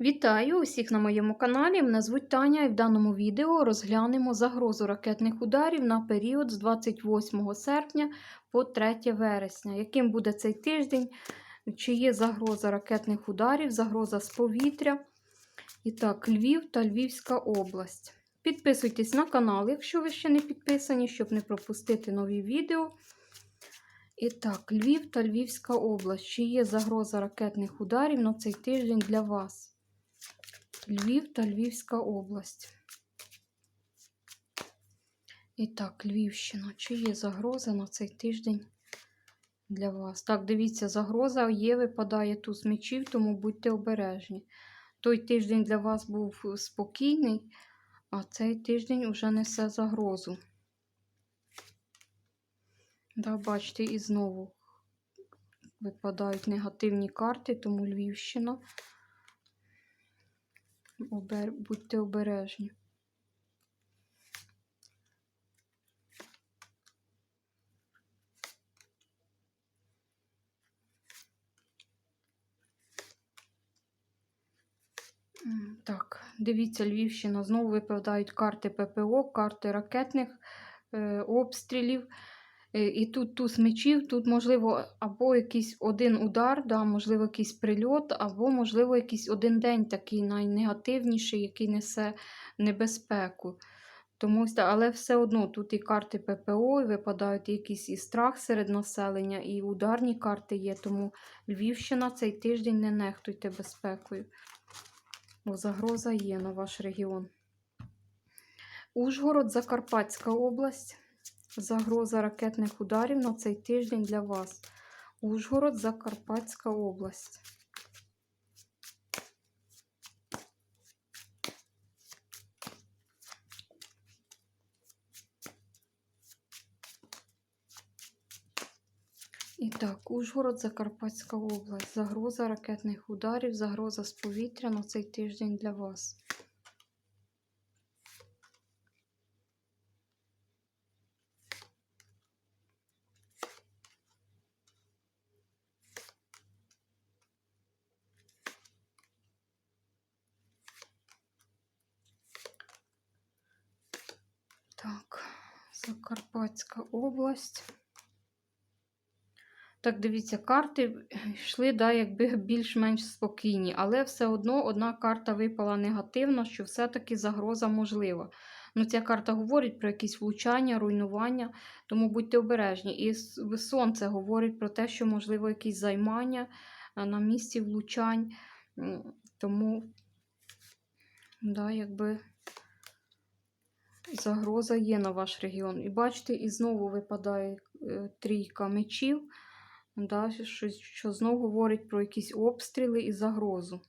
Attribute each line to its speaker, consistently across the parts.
Speaker 1: Вітаю усіх на моєму каналі. Мене звуть Таня і в даному відео розглянемо загрозу ракетних ударів на період з 28 серпня по 3 вересня. Яким буде цей тиждень? Чи є загроза ракетних ударів, загроза з повітря? І так, Львів та Львівська область. Підписуйтесь на канал, якщо ви ще не підписані, щоб не пропустити нові відео. І так, Львів та Львівська область. Чи є загроза ракетних ударів на цей тиждень для вас? Львів та Львівська область. І так, Львівщина. Чи є загроза на цей тиждень для вас? Так, дивіться, загроза є, випадає туз мечів, тому будьте обережні. Той тиждень для вас був спокійний, а цей тиждень вже несе загрозу. Да, бачите, і знову випадають негативні карти, тому Львівщина. Обер... Будьте обережні. Так, дивіться, Львівщина. Знову випадають карти ППО, карти ракетних е, обстрілів. Е, І тут туз мечів, тут, можливо, або якийсь один удар, да, можливо, якийсь прильот, або, можливо, якийсь один день такий найнегативніший, який несе небезпеку. Тому, але все одно тут і карти ППО, і випадають якийсь і страх серед населення, і ударні карти є. Тому Львівщина цей тиждень не нехтуйте безпекою. Бо загроза є на ваш регіон. Ужгород, Закарпатська область. Загроза ракетних ударів на цей тиждень для вас. Ужгород, Закарпатська область. І так, Ужгород, Закарпатська область. Загроза ракетних ударів, загроза з повітря на цей тиждень для вас. Так, Закарпатська область. Так, дивіться, карти йшли, да, якби більш-менш спокійні, але все одно одна карта випала негативна, що все-таки загроза можлива. Ну, Ця карта говорить про якісь влучання, руйнування, тому будьте обережні. І сонце говорить про те, що, можливо, якісь займання на місці влучань. Тому, да, якби загроза є на ваш регіон. І бачите, і знову випадає е, трійка мечів. Да, що, що знову говорить про якісь обстріли і загрозу.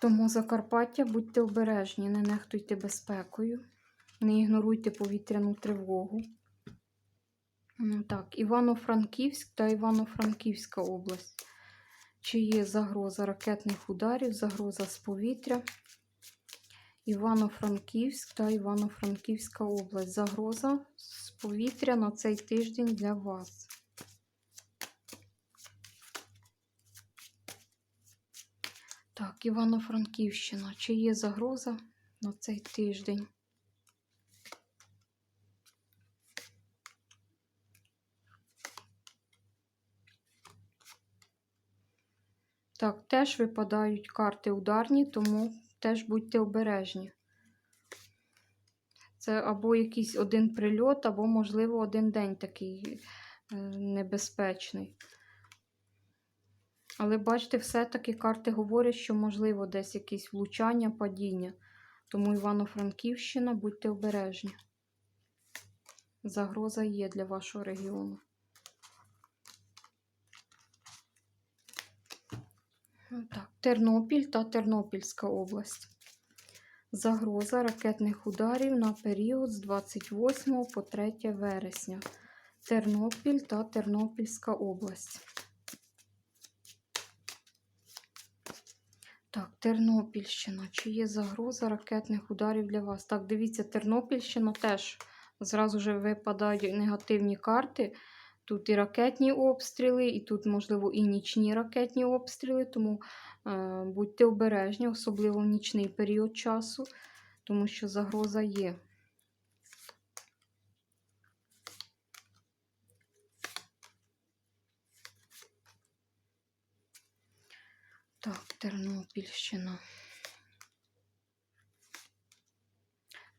Speaker 1: Тому Закарпаття будьте обережні, не нехтуйте безпекою, не ігноруйте повітряну тривогу. Так, Івано-Франківськ та Івано-Франківська область. Чи є загроза ракетних ударів, загроза з повітря? Івано-Франківськ та Івано-Франківська область. Загроза з повітря на цей тиждень для вас. Так, Івано-Франківщина. Чи є загроза на цей тиждень? Так, теж випадають карти ударні, тому теж будьте обережні. Це або якийсь один прильот, або, можливо, один день такий е, небезпечний. Але бачите, все-таки карти говорять, що можливо десь якісь влучання, падіння. Тому Івано-Франківщина, будьте обережні. Загроза є для вашого регіону. Так, Тернопіль та Тернопільська область. Загроза ракетних ударів на період з 28 по 3 вересня. Тернопіль та Тернопільська область. Так, Тернопільщина. Чи є загроза ракетних ударів для вас? Так, дивіться, Тернопільщина теж зразу ж випадають негативні карти. Тут і ракетні обстріли, і тут, можливо, і нічні ракетні обстріли, тому е, будьте обережні, особливо в нічний період часу, тому що загроза є. Так, Тернопільщина.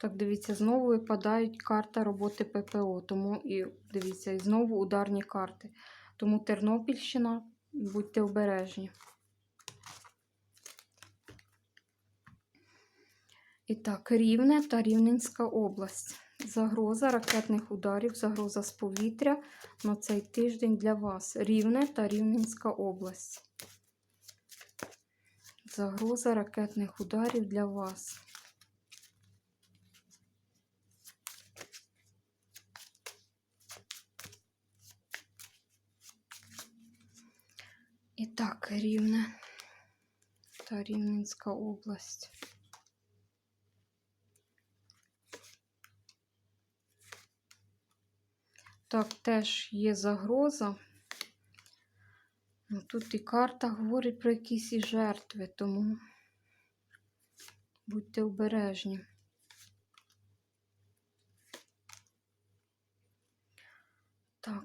Speaker 1: Так, дивіться, знову випадають карта роботи ППО. Тому і дивіться, і знову ударні карти. Тому Тернопільщина, будьте обережні. І так, Рівне та Рівненська область. Загроза ракетних ударів, загроза з повітря на цей тиждень для вас. Рівне та Рівненська область. Загроза ракетних ударів для вас. Так, Рівне та Рівненська область. Так, теж є загроза. Ну, тут і карта говорить про якісь і жертви, тому будьте обережні.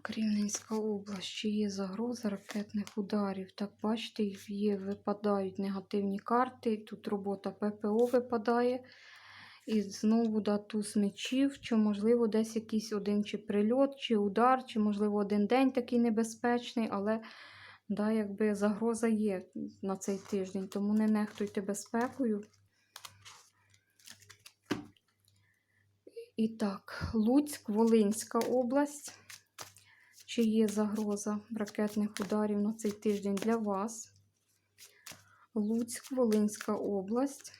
Speaker 1: Так, Рівненська область, чи є загроза ракетних ударів. Так, бачите, є, випадають негативні карти. Тут робота ППО випадає. І знову да, туз мечів, чи, можливо, десь якийсь один чи прильот, чи удар, чи, можливо, один день такий небезпечний, але да, якби загроза є на цей тиждень, тому не нехтуйте безпекою. І так, Луцьк, Волинська область. Чи є загроза ракетних ударів на цей тиждень для вас? Луцьк, Волинська область.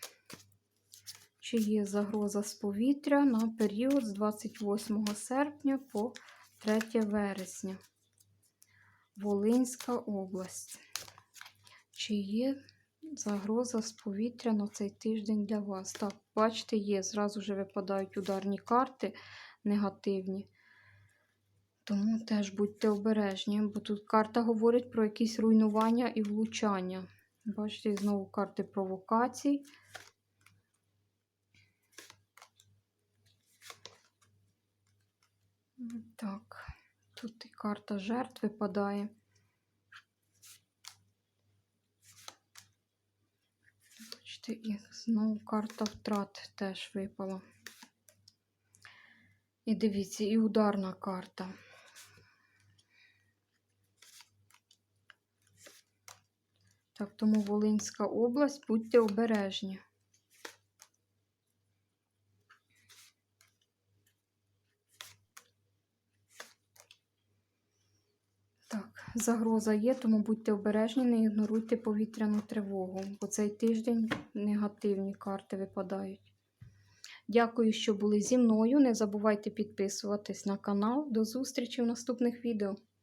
Speaker 1: Чи є загроза з повітря на період з 28 серпня по 3 вересня? Волинська область. Чи є загроза з повітря на цей тиждень для вас? Так, бачите, є. Зразу вже випадають ударні карти негативні. Тому теж будьте обережні, бо тут карта говорить про якісь руйнування і влучання. Бачите, знову карти провокацій. Так, тут і карта жертв випадає. Бачите, і знову карта втрат теж випала. І дивіться, і ударна карта. Так, тому Волинська область, будьте обережні. Так, загроза є, тому будьте обережні, не ігноруйте повітряну тривогу, бо цей тиждень негативні карти випадають. Дякую, що були зі мною. Не забувайте підписуватись на канал. До зустрічі в наступних відео.